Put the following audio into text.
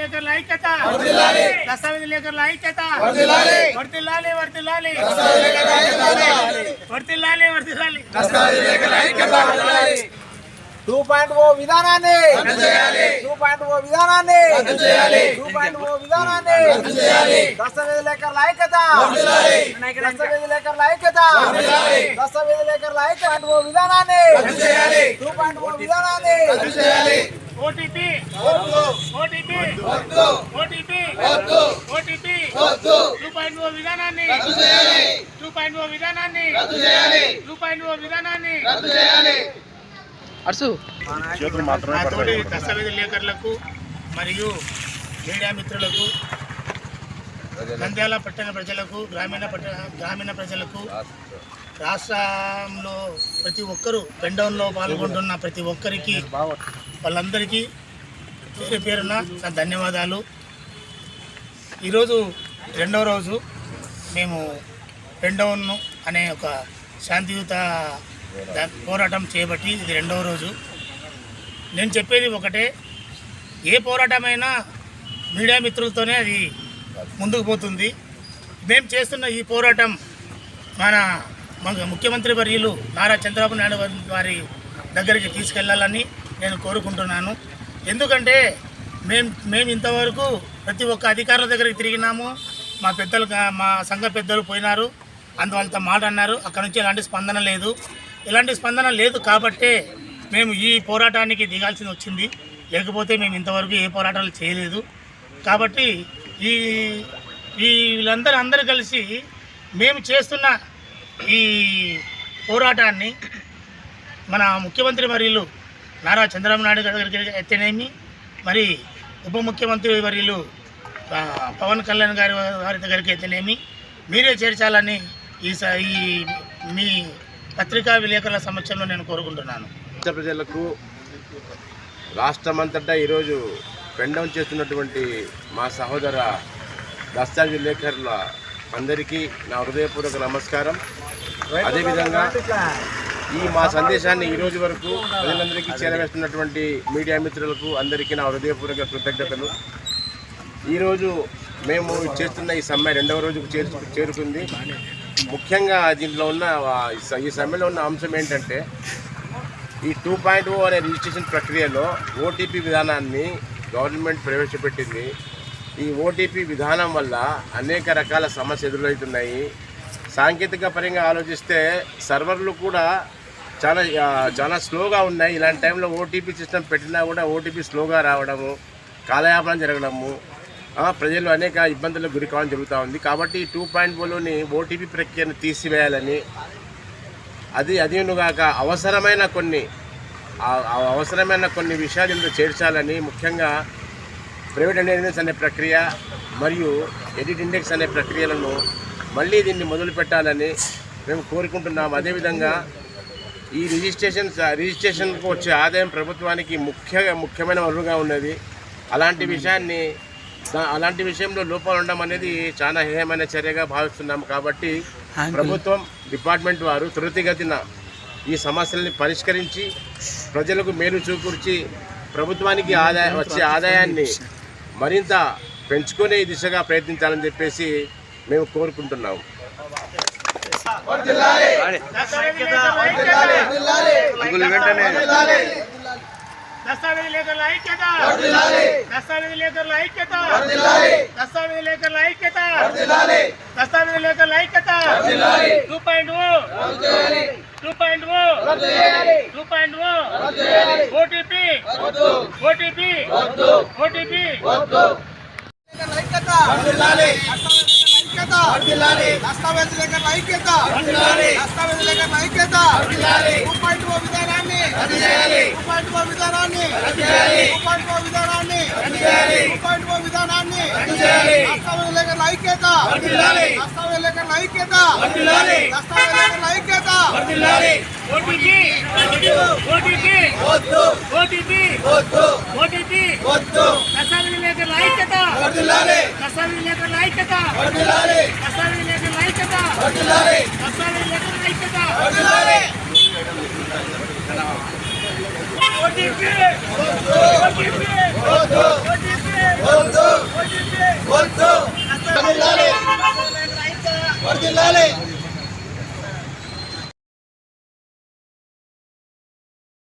విలేకరుల ఐక్యత దస్తావేజ్ విలేకరుల ఐక్యత వర్తిల్లాలి వర్తిల్లాలి వర్తిల్లాలి వర్తిల్లాలి టూ పాయింట్ ఓ విధానాన్ని టూ పాయింట్ ఓ విధానాన్ని టూ పాయింట్ ఓ విధానాన్ని దస్తావేజ్ లేఖర్ల ఐక్యత దస్తావేజ్ లేఖర్ల ఐక్యత దస్తావేజ్ లేఖర్ల ఐక్యత ఓ విధానాన్ని టూ పాయింట్ ఓ విధానాన్ని OTP OTP OTP OTP two point O విధానాన్ని. టూ పాయింట్ ఓ విధానాన్ని. టూ పాయింట్ ఓ విధానాన్ని. నాతోటి దస్తావేజ్ లేఖర్లకు మరియు మీడియా మిత్రులకు నంద్యాల పట్టణ ప్రజలకు గ్రామీణ పట్టణ గ్రామీణ ప్రజలకు రాష్ట్రంలో ప్రతి ఒక్కరూ పెండౌన్లో పాల్గొంటున్న ప్రతి ఒక్కరికి వాళ్ళందరికీ పేరు పేరున నా ధన్యవాదాలు. ఈరోజు రెండవ రోజు మేము పెండౌన్ అనే ఒక శాంతియుత పోరాటం చేపట్టి ఇది రెండవ రోజు. నేను చెప్పేది ఒకటే ఏ పోరాటమైనా మీడియా మిత్రులతోనే అది ముందుకు పోతుంది. మేము చేస్తున్న ఈ పోరాటం మన మన ముఖ్యమంత్రి వర్యులు నారా చంద్రబాబు నాయుడు వారి దగ్గరికి తీసుకెళ్ళాలని నేను కోరుకుంటున్నాను. ఎందుకంటే మేము మేము ఇంతవరకు ప్రతి ఒక్క అధికారుల దగ్గరికి తిరిగినాము. మా పెద్దలు మా సంఘ పెద్దలు పోయినారు. అందువల్ల మాట అన్నారు. అక్కడ నుంచి ఎలాంటి స్పందన లేదు. ఎలాంటి స్పందన లేదు కాబట్టే మేము ఈ పోరాటానికి దిగాల్సి వచ్చింది. లేకపోతే మేము ఇంతవరకు ఏ పోరాటాలు చేయలేదు. కాబట్టి ఈ ఈ వీళ్ళందరూ అందరూ కలిసి మేము చేస్తున్న ఈ పోరాటాన్ని మన ముఖ్యమంత్రి వర్యులు నారా చంద్రబాబు నాయుడు గారి దగ్గరికి అయితేనేమి మరి ఉప ముఖ్యమంత్రి వర్యులు పవన్ కళ్యాణ్ గారి వారి దగ్గరికి అయితేనేమి మీరే చేర్చాలని ఈ స- ఈ మీ పత్రికా విలేకరుల సమక్షంలో నేను కోరుకుంటున్నాను. రాష్ట్ర ప్రజలకు రాష్ట్రమంతటా ఈరోజు పెండం చేస్తున్నటువంటి మా సహోదర దస్తావేజ్ విలేకరుల అందరికీ నా హృదయపూర్వక నమస్కారం. అదేవిధంగా ఈ మా సందేశాన్ని ఈ రోజు వరకు ప్రజలందరికీ చేరవేస్తున్నటువంటి మీడియా మిత్రులకు అందరికీ నా హృదయపూర్వక కృతజ్ఞతలు. ఈరోజు మేము చేస్తున్న ఈ సమ్మె రెండవ రోజుకు చేరు చేరుకుంది. ముఖ్యంగా దీంట్లో ఉన్న స- ఈ సమ్మెలో ఉన్న అంశం ఏంటంటే ఈ టూ పాయింట్ ఓ అనే రిజిస్ట్రేషన్ ప్రక్రియలో ఓటీపీ విధానాన్ని గవర్నమెంట్ ప్రవేశపెట్టింది. ఈ ఓటీపీ విధానం వల్ల అనేక రకాల సమస్యలు ఎదురవుతున్నాయి. సాంకేతిక పరంగా ఆలోచిస్తే సర్వర్లు కూడా చాలా చాలా స్లోగా ఉన్నాయి. ఇలాంటి టైంలో ఓటీపీ సిస్టమ్ పెట్టినా కూడా ఓటీపీ స్లోగా రావడము కాలయాపన జరగడము ప్రజలు అనేక ఇబ్బందులకు గురి కావడం జరుగుతూ ఉంది. కాబట్టి టూ పాయింట్ ఫోర్లోని ఓటీపీ ప్రక్రియను తీసివేయాలని అది అదీనుగాక అవసరమైన కొన్ని అవసరమైన కొన్ని విషయాలు ఇందులో చేర్చాలని ముఖ్యంగా ప్రైవేట్ ఇండెక్స్ అనే ప్రక్రియ మరియు ఎడిట్ ఇండెక్స్ అనే ప్రక్రియలను మళ్ళీ దీన్ని మొదలు పెట్టాలని మేము కోరుకుంటున్నాము అదేవిధంగా ఈ రిజిస్ట్రేషన్ రిజిస్ట్రేషన్కు వచ్చే ఆదాయం ప్రభుత్వానికి ముఖ్య ముఖ్యమైన వనరుగా ఉన్నది. అలాంటి విషయాన్ని అలాంటి విషయంలో లోపాలు ఉండడం అనేది చాలా హేయమైన చర్యగా భావిస్తున్నాం కాబట్టి ప్రభుత్వం డిపార్ట్మెంట్ వారు త్వరితగతిన ఈ సమస్యల్ని పరిష్కరించి ప్రజలకు మేలు చూకూర్చి ప్రభుత్వానికి ఆదాయ వచ్చే ఆదాయాన్ని మరింత పెంచుకునే దిశగా ప్రయత్నించాలని చెప్పేసి మేము కోరుకుంటున్నాము దస్తావేజ్ లేఖర్ల ఐక్యత. దస్తావేజ్ లేఖర్ల ఐక్యత. దస్తావేజ్ లేఖర్ల ఐక్యత. దస్తావేజ్ లేఖర్ల ఐక్యత. Two point two point two point OTP. OTP. OTP. ఐక్యత. దస్తావేజ్ లేఖర్ల ఐక్యత. దస్తావేజ్ లేఖర్ల ఐక్యత. విధానాన్ని విధానాన్ని విధానాన్ని లేఖర్ల ఐక్యత లేఖర్ల ఐక్యత లేఖర్ల ఐక్యత ఓటీపీ ఓటీపీ ఓటీపీ ఓటీపీ దస్తావేజ్ లేఖర్ల ఐక్యత దస్తావేజ్ లేఖర్ల ఐక్యత దస్తావేజ్ లేఖర్ల ఐక్యత దస్తావేజ్ లేఖర్ల ఐక్యత ఓటీపీ ఓటీపీ ఓటీపీ